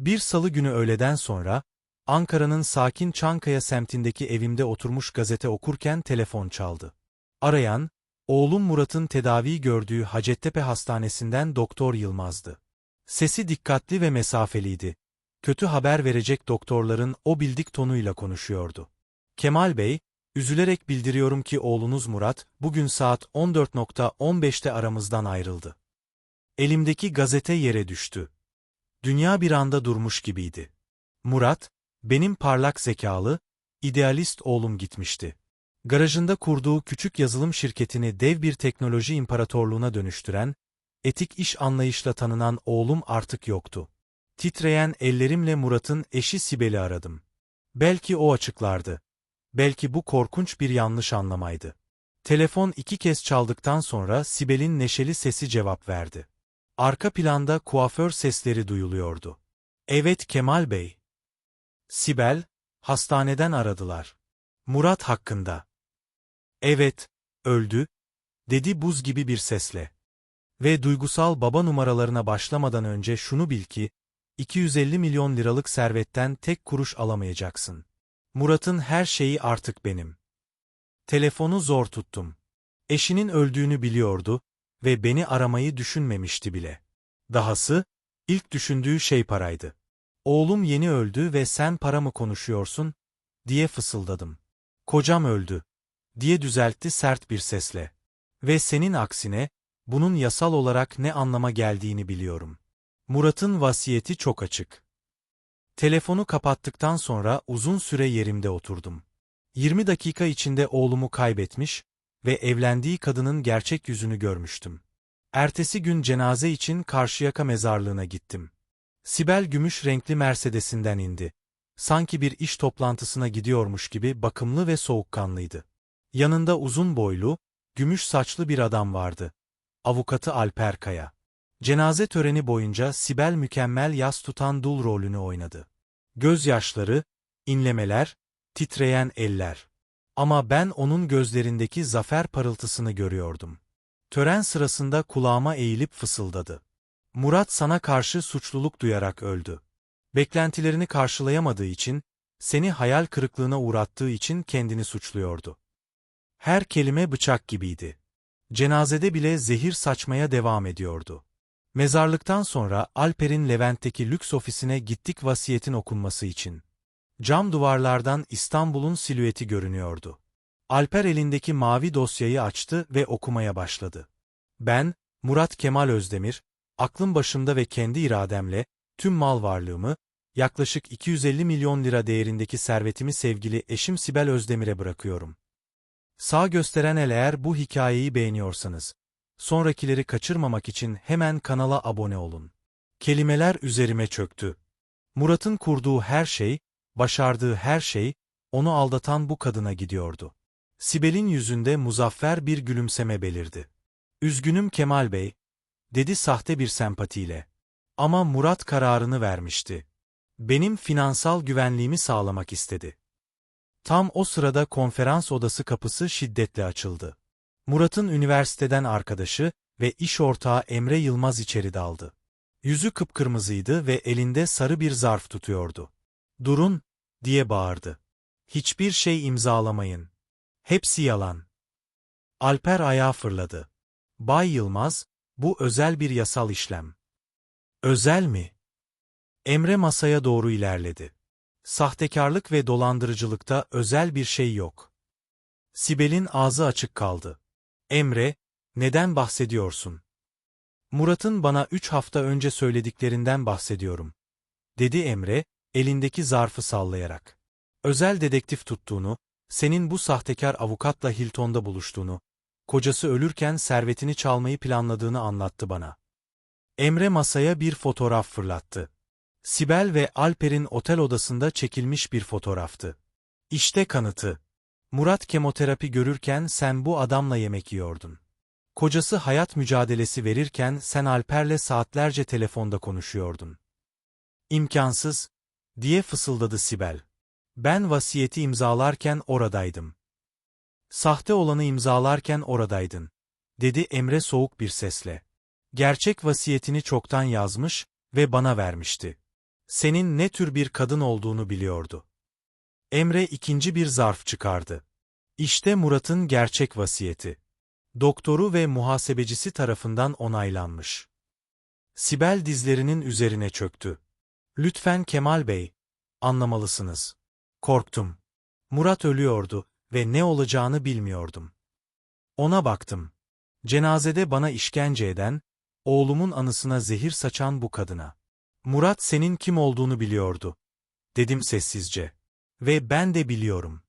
Bir salı günü öğleden sonra, Ankara'nın sakin Çankaya semtindeki evimde oturmuş gazete okurken telefon çaldı. Arayan, oğlum Murat'ın tedavi gördüğü Hacettepe Hastanesi'nden Doktor Yılmaz'dı. Sesi dikkatli ve mesafeliydi. Kötü haber verecek doktorların o bildik tonuyla konuşuyordu. Kemal Bey, üzülerek bildiriyorum ki oğlunuz Murat, bugün saat 14.15'te aramızdan ayrıldı. Elimdeki gazete yere düştü. Dünya bir anda durmuş gibiydi. Murat, benim parlak zekalı, idealist oğlum gitmişti. Garajında kurduğu küçük yazılım şirketini dev bir teknoloji imparatorluğuna dönüştüren, etik iş anlayışla tanınan oğlum artık yoktu. Titreyen ellerimle Murat'ın eşi Sibel'i aradım. Belki o açıklardı. Belki bu korkunç bir yanlış anlamaydı. Telefon iki kez çaldıktan sonra Sibel'in neşeli sesi cevap verdi. Arka planda kuaför sesleri duyuluyordu. Evet Kemal Bey. Sibel, hastaneden aradılar. Murat hakkında. Evet, öldü, dedi buz gibi bir sesle. Ve duygusal baba numaralarına başlamadan önce şunu bil ki, 250 milyon liralık servetten tek kuruş alamayacaksın. Murat'ın her şeyi artık benim. Telefonu zor tuttum. Eşinin öldüğünü biliyordu ve beni aramayı düşünmemişti bile. Dahası, ilk düşündüğü şey paraydı. Oğlum yeni öldü ve sen para mı konuşuyorsun? diye fısıldadım. Kocam öldü, diye düzeltti sert bir sesle. Ve senin aksine, bunun yasal olarak ne anlama geldiğini biliyorum. Murat'ın vasiyeti çok açık. Telefonu kapattıktan sonra uzun süre yerimde oturdum. 20 dakika içinde oğlumu kaybetmiş ve evlendiği kadının gerçek yüzünü görmüştüm. Ertesi gün cenaze için Karşıyaka mezarlığına gittim. Sibel gümüş renkli Mercedes'inden indi. Sanki bir iş toplantısına gidiyormuş gibi bakımlı ve soğukkanlıydı. Yanında uzun boylu, gümüş saçlı bir adam vardı. Avukatı Alper Kaya. Cenaze töreni boyunca Sibel mükemmel yas tutan dul rolünü oynadı. Gözyaşları, inlemeler, titreyen eller. Ama ben onun gözlerindeki zafer parıltısını görüyordum. Tören sırasında kulağıma eğilip fısıldadı. Murat sana karşı suçluluk duyarak öldü. Beklentilerini karşılayamadığı için, seni hayal kırıklığına uğrattığı için kendini suçluyordu. Her kelime bıçak gibiydi. Cenazede bile zehir saçmaya devam ediyordu. Mezarlıktan sonra Alper'in Levent'teki lüks ofisine gittik vasiyetin okunması için. Cam duvarlardan İstanbul'un silüeti görünüyordu. Alper elindeki mavi dosyayı açtı ve okumaya başladı. Ben, Murat Kemal Özdemir, aklım başımda ve kendi irademle, tüm mal varlığımı, yaklaşık 250 milyon lira değerindeki servetimi sevgili eşim Sibel Özdemir'e bırakıyorum. Sağ gösteren el eğer bu hikayeyi beğeniyorsanız, sonrakileri kaçırmamak için hemen kanala abone olun. Kelimeler üzerime çöktü. Murat'ın kurduğu her şey, başardığı her şey, onu aldatan bu kadına gidiyordu. Sibel'in yüzünde muzaffer bir gülümseme belirdi. Üzgünüm Kemal Bey, dedi sahte bir sempatiyle. Ama Murat kararını vermişti. Benim finansal güvenliğimi sağlamak istedi. Tam o sırada konferans odası kapısı şiddetle açıldı. Murat'ın üniversiteden arkadaşı ve iş ortağı Emre Yılmaz içeri daldı. Yüzü kıpkırmızıydı ve elinde sarı bir zarf tutuyordu. Durun, diye bağırdı. Hiçbir şey imzalamayın. Hepsi yalan. Alper ayağa fırladı. Bay Yılmaz, bu özel bir yasal işlem. Özel mi? Emre masaya doğru ilerledi. Sahtekarlık ve dolandırıcılıkta özel bir şey yok. Sibel'in ağzı açık kaldı. Emre, neden bahsediyorsun? Murat'ın bana üç hafta önce söylediklerinden bahsediyorum. Dedi Emre, elindeki zarfı sallayarak. Özel dedektif tuttuğunu, senin bu sahtekar avukatla Hilton'da buluştuğunu, kocası ölürken servetini çalmayı planladığını anlattı bana. Emre masaya bir fotoğraf fırlattı. Sibel ve Alper'in otel odasında çekilmiş bir fotoğraftı. İşte kanıtı. Murat kemoterapi görürken sen bu adamla yemek yiyordun. Kocası hayat mücadelesi verirken sen Alper'le saatlerce telefonda konuşuyordun. İmkansız, diye fısıldadı Sibel. Ben vasiyeti imzalarken oradaydım. Sahte olanı imzalarken oradaydın, dedi Emre soğuk bir sesle. Gerçek vasiyetini çoktan yazmış ve bana vermişti. Senin ne tür bir kadın olduğunu biliyordu. Emre ikinci bir zarf çıkardı. İşte Murat'ın gerçek vasiyeti. Doktoru ve muhasebecisi tarafından onaylanmış. Sibel dizlerinin üzerine çöktü. Lütfen Kemal Bey, anlamalısınız. Korktum. Murat ölüyordu ve ne olacağını bilmiyordum. Ona baktım. Cenazede bana işkence eden, oğlumun anısına zehir saçan bu kadına. Murat senin kim olduğunu biliyordu. Dedim sessizce. Ve ben de biliyorum.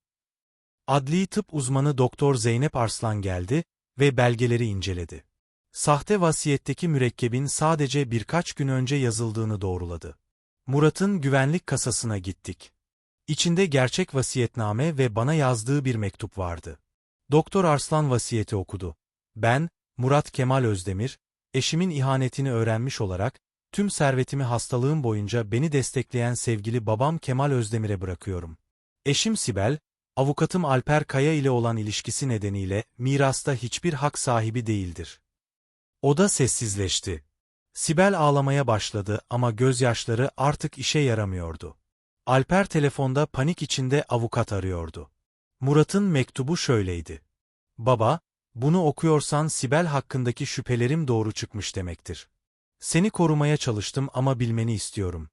Adli tıp uzmanı Doktor Zeynep Arslan geldi ve belgeleri inceledi. Sahte vasiyetteki mürekkebin sadece birkaç gün önce yazıldığını doğruladı. Murat'ın güvenlik kasasına gittik. İçinde gerçek vasiyetname ve bana yazdığı bir mektup vardı. Doktor Arslan vasiyeti okudu. Ben, Murat Kemal Özdemir, eşimin ihanetini öğrenmiş olarak, tüm servetimi hastalığım boyunca beni destekleyen sevgili babam Kemal Özdemir'e bırakıyorum. Eşim Sibel, avukatım Alper Kaya ile olan ilişkisi nedeniyle mirasta hiçbir hak sahibi değildir. O da sessizleşti. Sibel ağlamaya başladı ama gözyaşları artık işe yaramıyordu. Alper telefonda panik içinde avukat arıyordu. Murat'ın mektubu şöyleydi. Baba, bunu okuyorsan Sibel hakkındaki şüphelerim doğru çıkmış demektir. Seni korumaya çalıştım ama bilmeni istiyorum.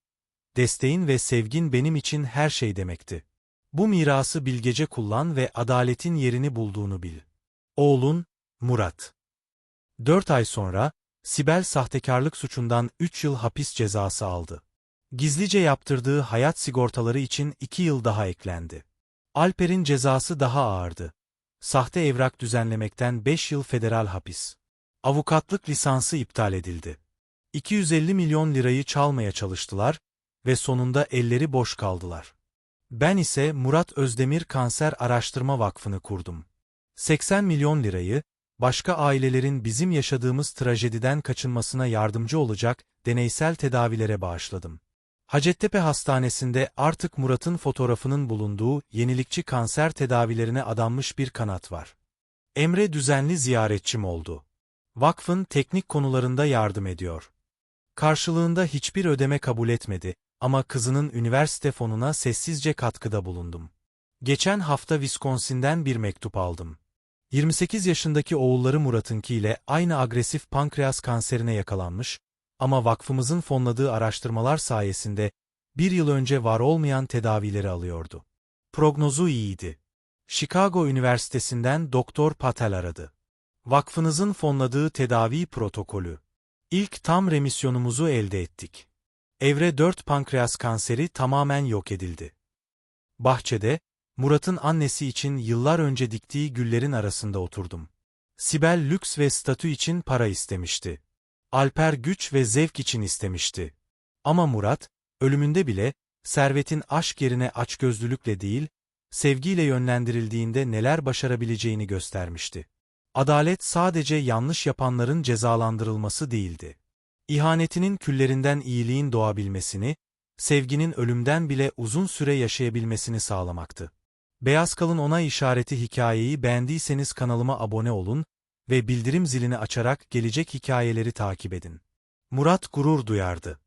Desteğin ve sevgin benim için her şey demekti. Bu mirası bilgece kullan ve adaletin yerini bulduğunu bil. Oğlun, Murat. Dört ay sonra, Sibel sahtekarlık suçundan üç yıl hapis cezası aldı. Gizlice yaptırdığı hayat sigortaları için iki yıl daha eklendi. Alper'in cezası daha ağırdı. Sahte evrak düzenlemekten 5 yıl federal hapis. Avukatlık lisansı iptal edildi. 250 milyon lirayı çalmaya çalıştılar ve sonunda elleri boş kaldılar. Ben ise Murat Özdemir Kanser Araştırma Vakfı'nı kurdum. 80 milyon lirayı, başka ailelerin bizim yaşadığımız trajediden kaçınmasına yardımcı olacak deneysel tedavilere bağışladım. Hacettepe Hastanesi'nde artık Murat'ın fotoğrafının bulunduğu yenilikçi kanser tedavilerine adanmış bir kanat var. Emre düzenli ziyaretçim oldu. Vakfın teknik konularında yardım ediyor. Karşılığında hiçbir ödeme kabul etmedi ama kızının üniversite fonuna sessizce katkıda bulundum. Geçen hafta Wisconsin'den bir mektup aldım. 28 yaşındaki oğulları Murat'ınki ile aynı agresif pankreas kanserine yakalanmış ama vakfımızın fonladığı araştırmalar sayesinde bir yıl önce var olmayan tedavileri alıyordu. Prognozu iyiydi. Chicago Üniversitesi'nden Doktor Patel aradı. Vakfınızın fonladığı tedavi protokolü. İlk tam remisyonumuzu elde ettik. Evre 4 pankreas kanseri tamamen yok edildi. Bahçede, Murat'ın annesi için yıllar önce diktiği güllerin arasında oturdum. Sibel lüks ve statü için para istemişti. Alper güç ve zevk için istemişti. Ama Murat, ölümünde bile, servetin aşk yerine açgözlülükle değil, sevgiyle yönlendirildiğinde neler başarabileceğini göstermişti. Adalet sadece yanlış yapanların cezalandırılması değildi. İhanetinin küllerinden iyiliğin doğabilmesini, sevginin ölümden bile uzun süre yaşayabilmesini sağlamaktı. Beyaz Kalın Onay işareti hikayeyi beğendiyseniz kanalıma abone olun ve bildirim zilini açarak gelecek hikayeleri takip edin. Murat gurur duyardı.